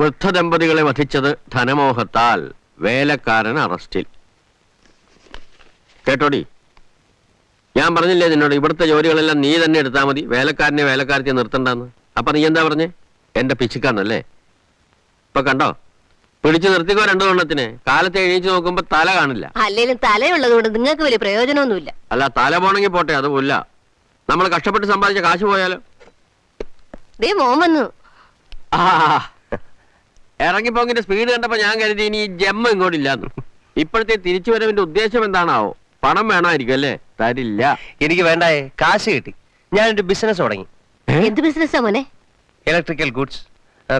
വൃദ്ധദമ്പതികളെ വധിച്ചത് ധനമോഹത്താൽ വേലക്കാരൻ അറസ്റ്റിൽ. കേട്ടോടി? ഞാൻ പറഞ്ഞില്ലേ നിന്നോട് ഇവിടുത്തെ ജോലികളെല്ലാം നീ തന്നെ എടുത്താൽ മതി വേലക്കാരനെ വേലക്കാരത്തെ നിർത്തണ്ടെന്ന്. അപ്പൊ നീ എന്താ പറഞ്ഞേ? എന്റെ പിച്ചിക്കാന്നല്ലേ ഇപ്പൊ കണ്ടോ? പിടിച്ചു നിർത്തിക്കോ രണ്ടു എണ്ണത്തിന് കാലത്തെ എഴുതിച്ചു നോക്കുമ്പോ തല കാണില്ല. അല്ലെങ്കിലും തലയുള്ളത് കൊണ്ട് നിങ്ങൾക്ക് വലിയ പ്രയോജനമൊന്നുമില്ല. അല്ല തല പോണെങ്കിൽ പോട്ടെ അത് പോല നമ്മൾ കഷ്ടപ്പെട്ട് സമ്പാദിച്ച കാശ് പോയാലോ? ദേ മോൻ വന്നു. ആ ഇറങ്ങിപ്പോങ്ങിന്റെ സ്പീഡ് കണ്ടപ്പോ ഞാൻ കരുതി ഇനി ഈ ജമ്മ ഇങ്ങോട്ടില്ലാന്ന്. ഇപ്പോഴത്തെ തിരിച്ചു വരവിന്റെ ഉദ്ദേശം എന്താണാവോ? പണം വേണമായിരിക്കും അല്ലേ? തരില്ല. എനിക്ക് വേണ്ടായേ കാശ് കിട്ടി. ഞാൻ ഒരു ബിസിനസ് തുടങ്ങി എന്ത് ബിസിനസ്സാ മോനെ? ഇലക്ട്രിക്കൽ ഗുഡ്സ്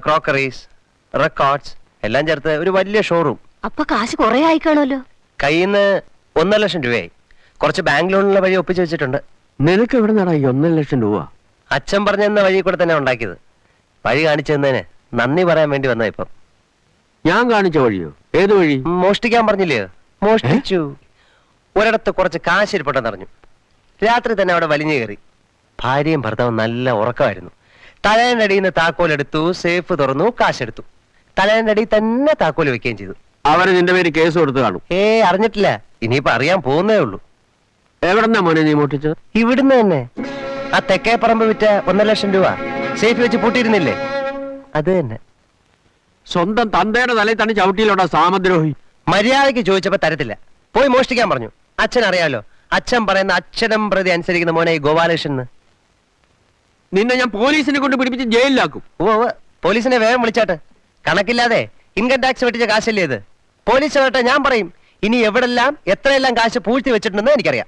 ക്രോക്കറീസ് റെക്കോർഡ്സ് എല്ലാം ചേർത്ത് ഒരു വലിയ ഷോറൂം അപ്പൊ കാശ് കുറെ ആയി കാണുമല്ലോ. കയ്യിൽ നിന്ന് ഒന്നര ലക്ഷം രൂപയായി. കുറച്ച് ബാങ്ക് ലോണിനുള്ള വഴി ഒപ്പിച്ചു വെച്ചിട്ടുണ്ട്. നിനക്ക് എവിടെ നടാ ഈ ഒന്നര ലക്ഷം രൂപ? അച്ഛൻ പറഞ്ഞെന്ന വഴി കൂടെ തന്നെ ഉണ്ടാക്കിയത്. വഴി കാണിച്ചു തന്നതിന് നന്ദി പറയാൻ വേണ്ടി വന്ന ഇപ്പം. ഞാൻ കാണിച്ച വഴിയോ? ഏത് വഴി? മോഷ്ടിക്കാൻ പറഞ്ഞില്ലേ? മോഷ്ടിച്ചു. ഒരിടത്ത് കുറച്ച് കാശ് ഇരിപ്പുണ്ടെന്ന് അറിഞ്ഞു രാത്രി തന്നെ അവിടെ വലിഞ്ഞു കയറി. ഭാര്യയും ഭർത്താവും നല്ല ഉറക്കമായിരുന്നു. തലേന്റെ അടിയിൽ നിന്ന് താക്കോലെടുത്തു സേഫ് തുറന്നു കാശെടുത്തു. തലേന്റെ അടിയിൽ തന്നെ താക്കോൽ വെക്കുകയും ചെയ്തു. അവരെ നിന്റെ പേര് കേസ് കൊടുത്തു കാണും. ഏ അറിഞ്ഞിട്ടില്ല. ഇനിയിപ്പോ അറിയാൻ പോകുന്നേ ഉള്ളൂ. എവിടെന്നാ മോനെ നീ മോട്ടിച്ചത് ഇവിടുന്ന് തന്നെ. ആ തെക്കേപ്പറമ്പ് വിറ്റ ഒന്നര ലക്ഷം രൂപ. സേഫ് വെച്ച് പൂട്ടിയിരുന്നില്ലേ? അത് തന്നെ. സ്വന്തം തന്തയുടെ തലയിൽ തന്നെ ചവിട്ടിയിലോട്ടാ സാമദ്രോഹി? മര്യാദയ്ക്ക് ചോദിച്ചപ്പോ തരത്തില്ല. പോയി മോഷ്ടിക്കാൻ പറഞ്ഞു. അച്ഛൻ അറിയാലോ അച്ഛൻ പറയുന്ന അച്ഛനം പ്രതി അനുസരിക്കുന്ന മോനെ ഈ ഗോപാലകൃഷ്ണൻ നിന്നെ ഞാൻ പോലീസിനെ കൊണ്ട് പിടിപ്പിച്ച് ജയിലിലാക്കും. ഓ ഓ, പോലീസിനെ വേഗം വിളിച്ചാട്ട്. കണക്കില്ലാതെ ഇൻകം ടാക്സ് വെട്ടിച്ച കാശല്ലേ ഇത്? പോലീസ് കേട്ടെ ഞാൻ പറയും. ഇനി എവിടെല്ലാം എത്രയെല്ലാം കാശ് പൂഴ്ത്തി വെച്ചിട്ടുണ്ടെന്ന് എനിക്കറിയാം.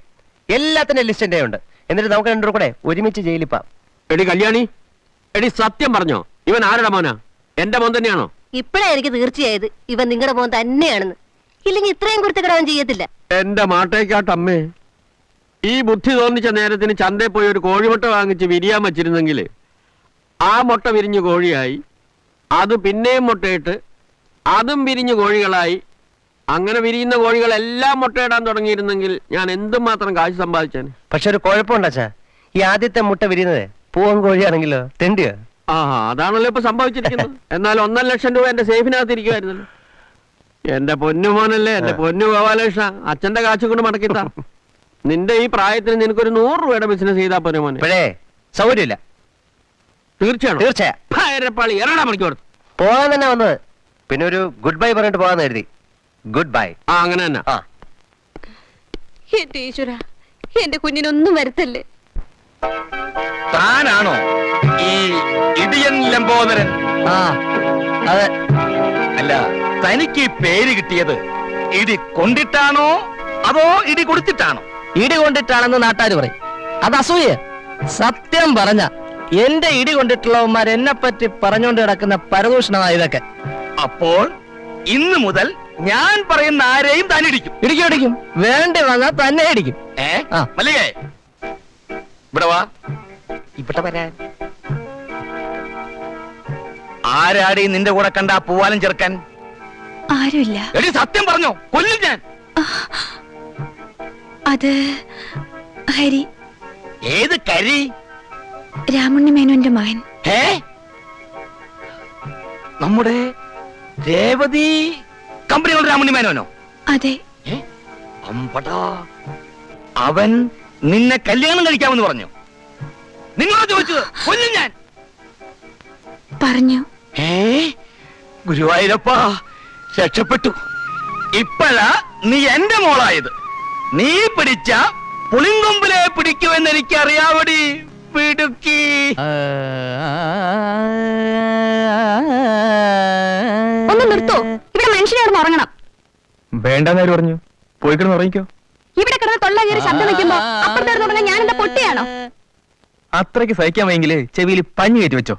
എല്ലാത്തിന്റെ ലിസ്റ്റ് എന്റെ ഉണ്ട് എന്നിട്ട് നമുക്ക് രണ്ടു കൂടെ ഒരുമിച്ച് ജയിലിപ്പാം എടി കല്യാണി എടി സത്യം പറഞ്ഞോ? ഇവൻ ആരുടെ മോനാ? എന്റെ മോൻ തന്നെയാണോ? ഇപ്പഴാ എനിക്ക് തീർച്ചയായത്. ഇവൻ നിങ്ങളുടെ മോൻ തന്നെയാണെന്ന്. ഇല്ലെങ്കിൽ ഇത്രയും കുരുത്തക്കിടവൻ ചെയ്യത്തില്ല. എന്റെ മാട്ടേക്കാട്ടമ്മേ ഈ ബുദ്ധി തോന്നിച്ച നേരത്തിന് ചന്തയിൽ പോയി ഒരു കോഴിമുട്ട വാങ്ങിച്ച് വിരിയാൻ വച്ചിരുന്നെങ്കിൽ ആ മുട്ട വിരിഞ്ഞു കോഴിയായി അത് പിന്നെയും മുട്ടയിട്ട് അതും വിരിഞ്ഞു കോഴികളായി അങ്ങനെ വിരിയുന്ന കോഴികളെല്ലാം മുട്ടയിടാൻ തുടങ്ങിയിരുന്നെങ്കിൽ ഞാൻ എന്തും മാത്രം കാശ് സമ്പാദിച്ചേനെ? പക്ഷെ ഒരു കുഴപ്പമുണ്ടാ ഈ ആദ്യത്തെ മുട്ട വിരിയുന്നത് പൂവൻ കോഴിയാണെങ്കിലോ തെണ്ടിയോ? ആ അതാണല്ലോ ഇപ്പൊ സംഭവിച്ചിരിക്കുന്നത്. എന്നാൽ ഒന്നര ലക്ഷം രൂപ എന്റെ സേഫിനകത്ത് ഇരിക്കുമായിരുന്നല്ലോ എന്റെ പൊന്നു മോനല്ലേ എന്റെ പൊന്നു ഗോപാലകൃഷ്ണ അച്ഛന്റെ കാശ് കൊണ്ട് മടക്കിത്താ. നിന്റെ ഈ പ്രായത്തിന് നിനക്കൊരു നൂറ് രൂപയുടെ ബിസിനസ് ചെയ്താ പോരെ മോനെ. ഇപ്പോഴേ സൗകര്യമില്ല. തീർച്ചയാണോ? തീർച്ചയാ. ഭയരപ്പാളി എറണാ മണിക്ക് കൊടുത്തു. പോകാൻ തന്നെ വന്നത്. പിന്നെ ഒരു ഗുഡ് ബൈ പറഞ്ഞിട്ട് പോകാന്ന് എഴുതി ഗുഡ് ബൈ ആ അങ്ങനെ തന്നെ. ആ. എന്റെ ഈശ്വര എന്റെ കുഞ്ഞിനൊന്നും വരത്തല്ലേ? താനാണോ? ഈ ഇടിയൻ ലംബോദരൻ. ആ അതെ. അല്ല തനിക്ക് ഈ പേര് കിട്ടിയത് ഇടി കൊണ്ടിട്ടാണോ അതോ ഇടി കൊടുത്തിട്ടാണോ? ഇടി കൊണ്ടിട്ടാണെന്ന് നാട്ടാര് പറയും. അത് അസൂയ. സത്യം പറഞ്ഞ എന്റെ ഇടി കൊണ്ടിട്ടുള്ളവന്മാർ എന്നെ പറ്റി പറഞ്ഞുകൊണ്ട് കിടക്കുന്ന പരദൂഷണമാണ് ഇതൊക്കെ. അപ്പോൾ ഇന്ന് മുതൽ ഞാൻ പറയുന്ന ആരെയും താൻ ഇടിക്കും. ഇടിക്കും ഇടിക്കും. വേണ്ടി വന്നാൽ തന്നെ ഇടിക്കും. ഏ? ആ. മല്ലികേ ഇവിടെ വാ. ഇവിടെ വരാൻ. ആരാടി നിന്റെ കൂടെ കണ്ട ആ പൂവാലം ചെറുക്കൻ? ആരുമില്ല. എടി സത്യം പറഞ്ഞോ കൊല്ലും ഞാൻ. അത് ഹരി. ഏത് കരി? രാമുണ്ണി മേനോന്റെ മകൻ. ഏ നമ്മുടെ രേവതി കമ്പനികളുടെ രാമണി മേനോനോ? അതെ? അമ്പടാ. അവൻ നിന്നെ കല്യാണം കഴിക്കാമെന്ന് പറഞ്ഞു. നിങ്ങളോട് ചോദിച്ചത് കൊല്ലും ഞാൻ. പറഞ്ഞു. ഏ? ഗുരുവായൂരപ്പ രക്ഷപ്പെട്ടു. ഇപ്പഴാ നീ എന്റെ മോളായത്. നീ പിടിച്ച പുളിങ്കൊമ്പിലെ പിടിക്കുമെന്ന് എനിക്ക് അറിയാവടി പിടുക്കി ഒന്ന് നിർത്തോ. ഇവിടെ മനുഷ്യനെ കിടന്ന് ഉറങ്ങണം. വേണ്ടെന്നാര് പറഞ്ഞു. പോയി കിടന്ന് ഉറങ്ങിക്കോ. ഇവിടെ കിടന്ന് തൊള്ള കയറി ശബ്ദം വെക്കുമ്പോ അപ്പുറത്ത് കിടന്ന് ഞാൻ എന്താ പൊട്ടിയാണോ? അത്രയ്ക്ക് സഹിക്കാൻ വയ്യെങ്കിൽ ചെവിയിൽ പഞ്ഞു കയറ്റി വെച്ചോ.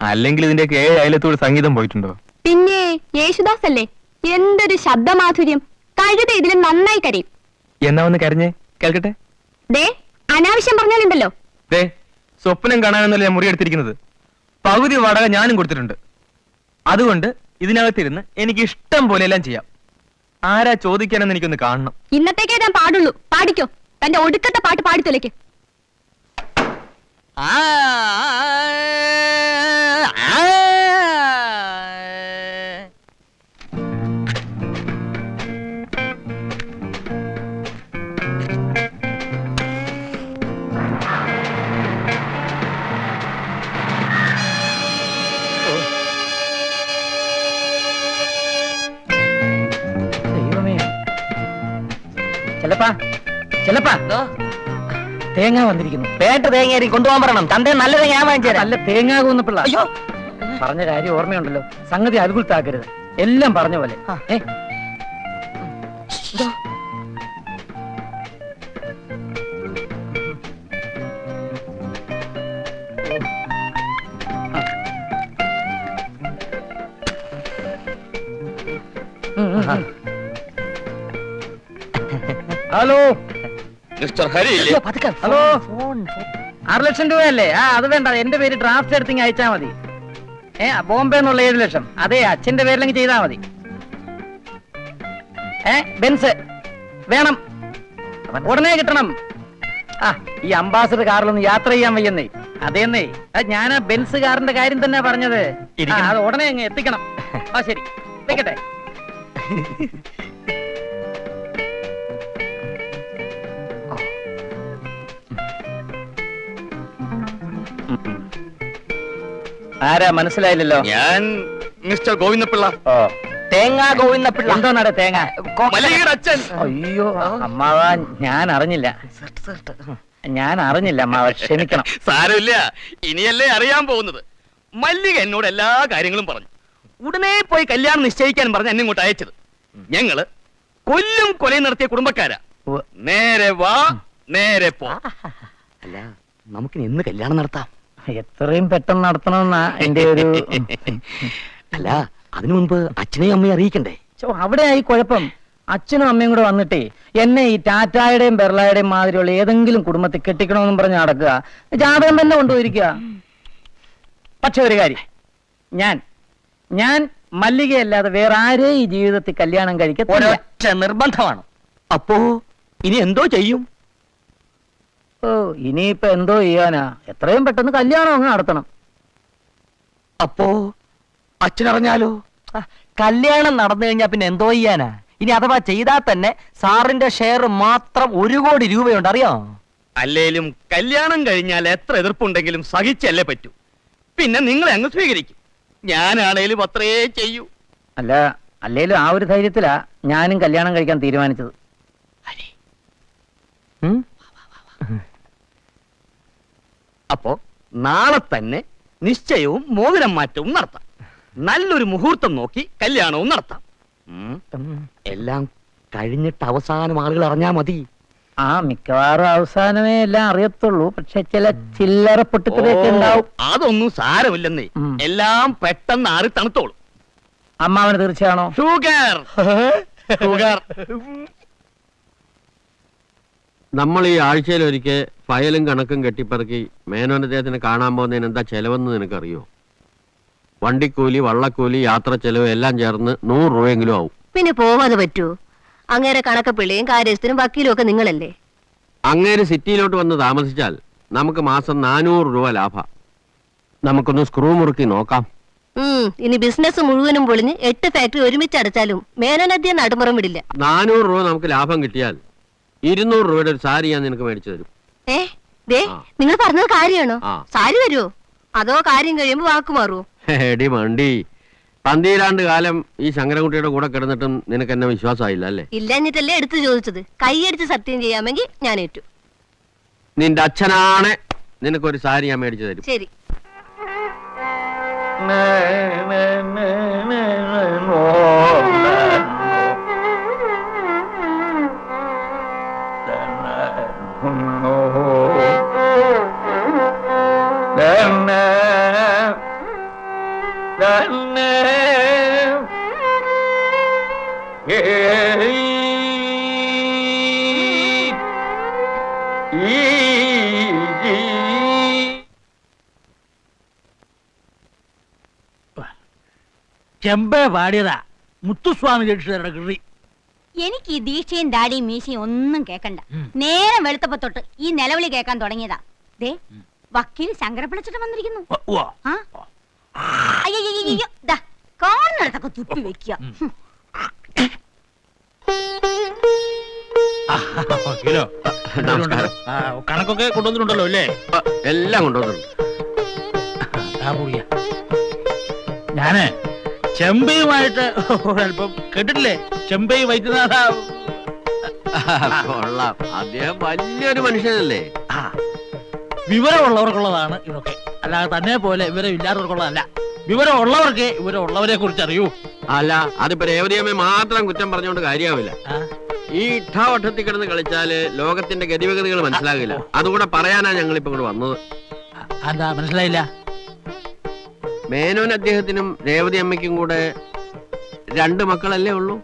അല്ലെങ്കിൽ ഇതിന്റെ ഏഴ് അയലത്തോട് സംഗീതം പോയിട്ടുണ്ടോ? പിന്നെ യേശുദാസ് അല്ലേ എന്തൊരു ശബ്ദമാധുര്യം. കഴുത ഇതിലും നന്നായി കരയും. എന്നാ ഒന്ന് കരഞ്ഞേ കേൾക്കട്ടെ? ദേ അനാവശ്യം പറഞ്ഞാലുണ്ടല്ലോ. ദേ സ്വപ്നം കാണാനെന്നല്ല ഞാൻ മുറിയെടുത്തിരിക്കുന്നത്. പകുതി വാടക ഞാനും കൊടുത്തിട്ടുണ്ട്. അതുകൊണ്ട് ഇതിനകത്തിരുന്ന് എനിക്ക് ഇഷ്ടം പോലെ എല്ലാം ചെയ്യാം. ആരാ ചോദിക്കാനെന്ന് എനിക്കൊന്ന് കാണണം. ഇന്നത്തേക്കേ ഞാൻ പാടുള്ളൂ. പാടിക്കോ. തന്റെ ഒടുക്കത്തെ പാട്ട് പാടിത്തൊലയ്ക്ക് ആ, ചെല്ലപ്പാ ചെല്ലപ്പാ. തേങ്ങ വന്നിരിക്കുന്നു. പേട്ട തേങ്ങ കൊണ്ടുപോകാൻ പറയണം. തന്റെ നല്ല തേങ്ങ ഞാൻ വാങ്ങിച്ചു തരാം. നല്ല തേങ്ങ കൂന്നപ്പിള്ള അയ്യോ. പറഞ്ഞ കാര്യം ഓർമ്മയുണ്ടല്ലോ. സംഗതി അതുകുൽത്താക്കരുത് എല്ലാം പറഞ്ഞ പോലെ. ഏ? ഉം, ഉം, ഉം. ഹലോ? മിസ്റ്റർ ഹരി അയ്യോ, പതുക്കെ. ഹലോ. Phone, phone. ആറ് ലക്ഷം രൂപയല്ലേ? ആ അത് വേണ്ട. എന്റെ പേര് ഡ്രാഫ്റ്റ് എടുത്തിങ് അയച്ചാ മതി. ഏ ബോംബെ എന്നുള്ള ഏഴ് ലക്ഷം. അതെ അച്ഛന്റെ പേരിലെങ്കിൽ ചെയ്താ മതി. ഏ ബെൻസ് വേണം. ഉടനെ കിട്ടണം. ആ ഈ അംബാസഡർ കാറിലൊന്ന് യാത്ര ചെയ്യാൻ വയ്യെന്നേ. അതേന്നേ അത് ഞാൻ ആ ബെൻസ് കാറിന്റെ കാര്യം തന്നെ പറഞ്ഞത്. ആ, ഇരിക്കണം. അത് ഉടനെ അങ്ങ് എത്തിക്കണം. ആ ശരി. വെക്കട്ടെ. ആരാ? മനസ്സിലായില്ലല്ലോ. ഞാൻ മിസ്റ്റർ ഗോവിന്ദപിള്ള. തേങ്ങ ഗോവിന്ദപിള്ള. എന്തോന്നാടെ തേങ്ങ? അച്ഛൻ. അയ്യോ അമ്മാവ ഞാൻ അറിഞ്ഞില്ല ഞാൻ അറിഞ്ഞില്ല അമ്മാവ. ക്ഷമിക്കണം. സാരമില്ല. ഇനിയല്ലേ അറിയാൻ പോകുന്നത്. മല്ലിക എന്നോട് എല്ലാ കാര്യങ്ങളും പറഞ്ഞു. ഉടനെ പോയി കല്യാണം നിശ്ചയിക്കാൻ പറഞ്ഞ് എന്നെ ഇങ്ങോട്ട് അയച്ചത്. ഞങ്ങൾ കൊല്ലും കൊലയും നടത്തിയ കുടുംബക്കാരാ. നേരെ വാ നേരെ പോ. അല്ല നമുക്കിനി എന്ന് കല്യാണം നടത്താം? എത്രയും പെട്ടെന്ന് നടത്തണമെന്നാ എന്റെ ഒരു അല്ല അതിനു മുൻപ് അച്ഛനെയും അമ്മയും അറിയിക്കണ്ടേ? അവിടെ ആയി കുഴപ്പം. അച്ഛനും അമ്മയും കൂടെ വന്നിട്ടേ എന്നെ ഈ ടാറ്റായുടെയും ബെർളയുടെയും മാതിരിയുള്ള ഏതെങ്കിലും കുടുംബത്തിൽ കെട്ടിക്കണമെന്നും പറഞ്ഞ് നടക്കുക. ജാതകം തന്നെ കൊണ്ടുപോയിരിക്കുക. പക്ഷെ ഒരു കാര്യം. ഞാൻ ഞാൻ മല്ലികയല്ലാതെ വേറെ ആരെയും ഈ ജീവിതത്തിൽ കല്യാണം കഴിക്കാൻ നിർബന്ധമാണ്. അപ്പോ ഇനി എന്തോ ചെയ്യും? ഓ ഇനിയിപ്പോ എന്തോ ചെയ്യാനാ? എത്രയും പെട്ടെന്ന് കല്യാണം അങ്ങ് നടത്തണം. അപ്പോ അച്ഛനറിഞ്ഞാലോ? ആ, കല്യാണം നടന്നു കഴിഞ്ഞാ പിന്നെ എന്തോ ചെയ്യാനാ? ഇനി അഥവാ ചെയ്താൽ തന്നെ സാറിന്റെ ഷെയർ മാത്രം ഒരു കോടി രൂപയുണ്ട് അറിയോ? അല്ലേലും കല്യാണം കഴിഞ്ഞാൽ എത്ര എതിർപ്പുണ്ടെങ്കിലും സഹിച്ചല്ലേ പറ്റൂ. പിന്നെ നിങ്ങൾ അങ്ങ് സ്വീകരിക്കും. ഞാനാണേലും അത്രേ ചെയ്യൂ. അല്ല അല്ലേലും ആ ഒരു ധൈര്യത്തിലാ ഞാനും കല്യാണം കഴിക്കാൻ തീരുമാനിച്ചത്. ഉം? അപ്പോ നാളെ തന്നെ നിശ്ചയവും മോതിരം മാറ്റവും നടത്താം. നല്ലൊരു മുഹൂർത്തം നോക്കി കല്യാണവും നടത്താം. എല്ലാം കഴിഞ്ഞിട്ട് അവസാനം ആളുകൾ അറിഞ്ഞാ മതി. ആ മിക്കവാറും അവസാനമേ എല്ലാം അറിയത്തുള്ളൂ. പക്ഷെ ചില ചില്ലറ പൊട്ടിത്തെറിയൊക്കെ ഉണ്ടാവും. അതൊന്നും സാരമില്ലെന്നേ. എല്ലാം പെട്ടെന്ന് ആറി തണുത്തോളൂ. അമ്മാവന് തീർച്ചയാണോ? ഷുഗർ ഷുഗർ നമ്മൾ ഈ ആഴ്ചയിൽ ഒരിക്കൽ ഫയലും കണക്കും കെട്ടിപ്പറക്കി മേനോൻ അദ്ദേഹത്തിന് കാണാൻ പോകുന്നതിന് എന്താ ചെലവെന്ന് നിനക്കറിയോ? വണ്ടിക്കൂലി വള്ളക്കൂലി യാത്ര ചെലവ് എല്ലാം ചേർന്ന് നൂറ് രൂപയെങ്കിലും ആവും. പിന്നെ പോവാതെ പറ്റൂ. അങ്ങേരെ കണക്കപ്പിള്ളിയും കാര്യസ്ഥനും വക്കീലും ഒക്കെ നിങ്ങളല്ലേ? അങ്ങേര് സിറ്റിയിലോട്ട് വന്ന് താമസിച്ചാൽ നമുക്ക് മാസം നാനൂറ് രൂപ ലാഭ. നമുക്കൊന്ന് സ്ക്രൂ മുറുക്കി നോക്കാം. ഉം ഇനി ബിസിനസ് മുഴുവനും പൊളിഞ്ഞ് എട്ട് ഫാക്ടറി ഒരുമിച്ച് അടച്ചാലും മേനോനദ്യം നടുമുറം വിടില്ല. നാനൂറ് രൂപ നമുക്ക് ലാഭം കിട്ടിയാൽ ഇരുന്നൂറ് രൂപയുടെ ഒരു സാരി ഞാൻ നിനക്ക് മേടിച്ചു തരും. ഏ ദേ നിങ്ങൾ പറഞ്ഞത് കാര്യമാണോ? സാരി വരുമോ അതോ കാര്യം കഴിയുമ്പോ വാക്ക് മാറുമോ എടി മണ്ടി. പന്തിരാണ്ട് കാലം ഈ ശങ്കരൻകുട്ടിയുടെ കൂടെ കിടന്നിട്ടും നിനക്ക് എന്നെ വിശ്വാസമായില്ല അല്ലേ? ഇല്ലഞ്ഞിട്ടല്ലേ എടുത്തു ചോദിച്ചത്. കൈയടിച്ച് സത്യം ചെയ്യാമെങ്കിൽ ഞാൻ ഏറ്റു. നിന്റെ അച്ഛനാണ് നിനക്കൊരു സാരി ഞാൻ മേടിച്ചു തരും. ശരി. ചെമ്പേ പാടിയതാ. മുത്തുസ്വാമി ദീക്ഷിതരുടെ കൃതി. എനിക്ക് ഈ ദീക്ഷയും ദാടിയും മീശയും ഒന്നും കേക്കണ്ട. നേരം വെളുത്തപ്പോ തൊട്ട് ഈ നിലവിളി കേൾക്കാൻ തുടങ്ങിയതാ. ദേ വക്കീൽ ശങ്കരപ്പിളച്ചിട്ട് വന്നിരിക്കുന്നു. ആ? അയ്യയ്യയ്യയ്യോ, ദാ കാണുന്നിടത്തൊക്കെ തുപ്പി വെക്കുക. നമസ്കാരം. കണക്കൊക്കെ കൊണ്ടുവന്നിട്ടുണ്ടല്ലോ അല്ലേ? എല്ലാം കൊണ്ടുവന്നിട്ടുണ്ട്. ആ. ഞാൻ ചെമ്പയുമായിട്ട് അല്പം കേട്ടിട്ടില്ലേ? ചെമ്പൈ വൈദ്യനാഥ. കൊള്ളാം. അദ്ദേഹം വലിയൊരു മനുഷ്യനല്ലേ? ആ. വിവരമുള്ളവർക്കുള്ളതാണ് ഇതൊക്കെ. അല്ലാതെ തന്നെ പോലെ വിവരം ഇല്ലാത്തവർക്കുള്ളതല്ല വിവരമുള്ളവർക്ക് വിവരമുള്ളവരെ കുറിച്ച് അറിയൂ അല്ല അതിപ്പോ രേവതിയമ്മ മാത്രം കുറ്റം പറഞ്ഞുകൊണ്ട് കാര്യമാവില്ല. ആ, ഈ ഇട്ടാവട്ടത്തിൽ കിടന്ന് കളിച്ചാൽ ലോകത്തിന്റെ ഗതിവഗതികൾ മനസ്സിലാകില്ല. അതുകൂടെ പറയാനാ ഞങ്ങൾ ഇപ്പൊ ഇങ്ങോട്ട് വന്നത്. അതാ മനസ്സിലായില്ല? മേനോൻ അദ്ദേഹത്തിനും രേവതി അമ്മയ്ക്കും കൂടെ രണ്ട് മക്കളല്ലേ ഉള്ളൂ?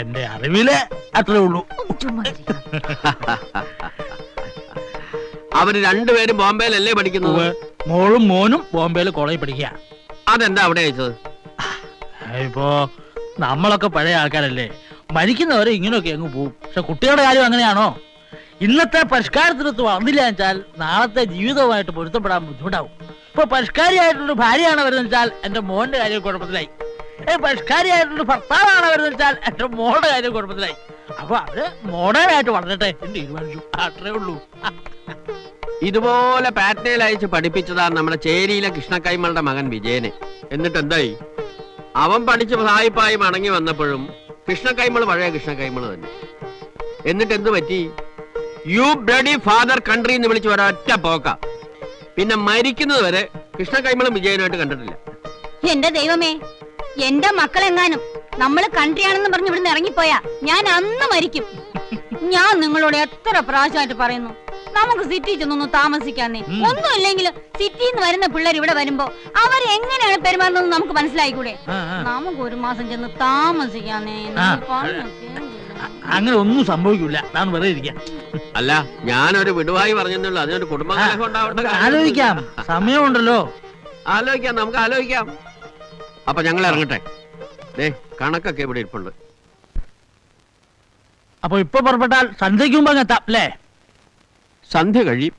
എന്റെ അറിവിലെ അത്രേ ഉള്ളൂ. അവർ രണ്ടുപേരും ബോംബെയിലല്ലേ പഠിക്കുന്നത്. മോളും മോനും ബോംബെയിൽ കോളേജിൽ പഠിക്കുക അതെന്താ അവിടെ അയച്ചത് ഇപ്പോ നമ്മളൊക്കെ പഴയ ആൾക്കാരല്ലേ. മരിക്കുന്നവരെ ഇങ്ങനെയൊക്കെ അങ്ങ് പോവും. പക്ഷെ കുട്ടികളുടെ കാര്യം അങ്ങനെയാണോ? ഇന്നത്തെ പരിഷ്കാരത്തിനൊത്ത് വന്നില്ല വെച്ചാൽ നാളത്തെ ജീവിതവുമായിട്ട് പൊരുത്തപ്പെടാൻ ബുദ്ധിമുട്ടാവും. ഇപ്പൊ പരിഷ്കാരിയായിട്ടുള്ള ഭാര്യയാണ് അവരെന്ന് വെച്ചാൽ എന്റെ മോന്റെ കാര്യം കുഴപ്പത്തിലായി. പരിഷ്കാരിയായിട്ടുള്ള ഭർത്താവാണ് അവരെന്ന് വെച്ചാൽ എന്റെ മോളുടെ കാര്യം കുഴപ്പത്തിലായി. അപ്പൊ അത് മോഡേണായിട്ട് വളർന്നിട്ടെ എന്ന് തീരുമാനിച്ചു. അത്രേ ഉള്ളൂ. ഇതുപോലെ പാറ്റ്നയിൽ അയച്ച് പഠിപ്പിച്ചതാണ് നമ്മുടെ ചേരിയിലെ കൃഷ്ണക്കൈമളുടെ മകൻ വിജയനെ. എന്നിട്ട് എന്തായി അവൻ പഠിച്ച് സായിപ്പായി മടങ്ങി വന്നപ്പോഴും കൃഷ്ണക്കൈമൾ പഴയ കൃഷ്ണക്കൈമൾ തന്നെ. എന്നിട്ട് എന്ത് പറ്റി? യു ബ്ലഡി ഫാദർ കൺട്രി എന്ന് വിളിച്ച് ഒരൊറ്റ പോക്ക. പിന്നെ മരിക്കുന്നത് വരെ കൃഷ്ണ കൃഷ്ണക്കൈമളും വിജയനായിട്ട് കണ്ടിട്ടില്ല. എന്റെ ദൈവമേ എന്റെ മക്കളെങ്ങാനും നമ്മൾ കൺട്രിയാണെന്ന് പറഞ്ഞ് ഇവിടുന്ന് ഇറങ്ങിപ്പോയാ ഞാൻ അന്ന് മരിക്കും. ഞാൻ നിങ്ങളോട് എത്ര പ്രാവശ്യമായിട്ട് പറയുന്നു നമുക്ക് സിറ്റി ചെന്നൊന്ന് താമസിക്കാന്നേ. ഉം. ഒന്നുമില്ലെങ്കിലും സിറ്റിയിൽ നിന്ന് വരുന്ന പിള്ളേർ ഇവിടെ വരുമ്പോ അവർ എങ്ങനെയാണ് പെരുമാറുന്നത് നമുക്ക് മനസ്സിലായിക്കൂടെ. നമുക്ക് ഒരു മാസം ചെന്ന് താമസിക്കാന്നേ അങ്ങനെ ഒന്നും സംഭവിക്കില്ല ഞാൻ വെറുതെ ഇരിക്കാം. അല്ല ഞാനൊരു വിടുവായി പറഞ്ഞെന്നുള്ളൂ. അതിനൊരു കുടുംബകലഹം ഉണ്ടാവട്ടെ ആലോചിക്കാം. സമയമുണ്ടല്ലോ. ആലോചിക്കാം നമുക്ക് ആലോചിക്കാം. അപ്പൊ ഞങ്ങൾ ഇറങ്ങട്ടെ. ദേ കണക്കൊക്കെ ഇവിടെ ഇരിപ്പുണ്ട്. അപ്പൊ ഇപ്പൊ പുറപ്പെട്ടാൽ സന്ധ്യയ്ക്ക് മുമ്പ് അങ്ങ് എത്താം അല്ലേ? സന്ധ്യ കഴിയും.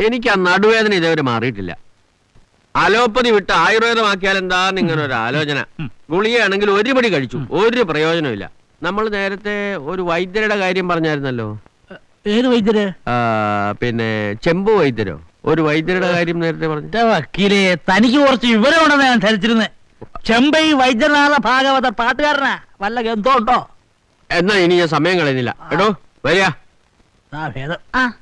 എനിക്ക് ആ നടുവേദന ഇതേവരെ മാറിയിട്ടില്ല. അലോപ്പതി വിട്ട് ആയുർവേദമാക്കിയാൽ എന്താ നിങ്ങളൊരു ഒരു ആലോചന. ഗുളികയാണെങ്കിൽ ഒരു പടി കഴിച്ചു. ഒരു പ്രയോജനമില്ല നമ്മൾ നേരത്തെ ഒരു വൈദ്യരുടെ കാര്യം പറഞ്ഞായിരുന്നല്ലോ. ഏത് വൈദ്യര്? ആ, പിന്നെ ചെമ്പു വൈദ്യരോ? ഒരു വൈദ്യരുടെ കാര്യം നേരത്തെ പറഞ്ഞു. വക്കീലേ വക്കീലെ തനിക്ക് കുറച്ച് വിവരമുണ്ടെന്ന് ഞാൻ ധരിച്ചിരുന്നത് ചെമ്പൈ വൈദ്യനാഥ ഭാഗവത പാട്ടുകാരനാ. വല്ല ഗന്ധം ഉണ്ടോ എന്നാ ഇനി ഞാൻ സമയം കളയുന്നില്ല. കേട്ടോ വരിക. ആ ഭേദം. ആ.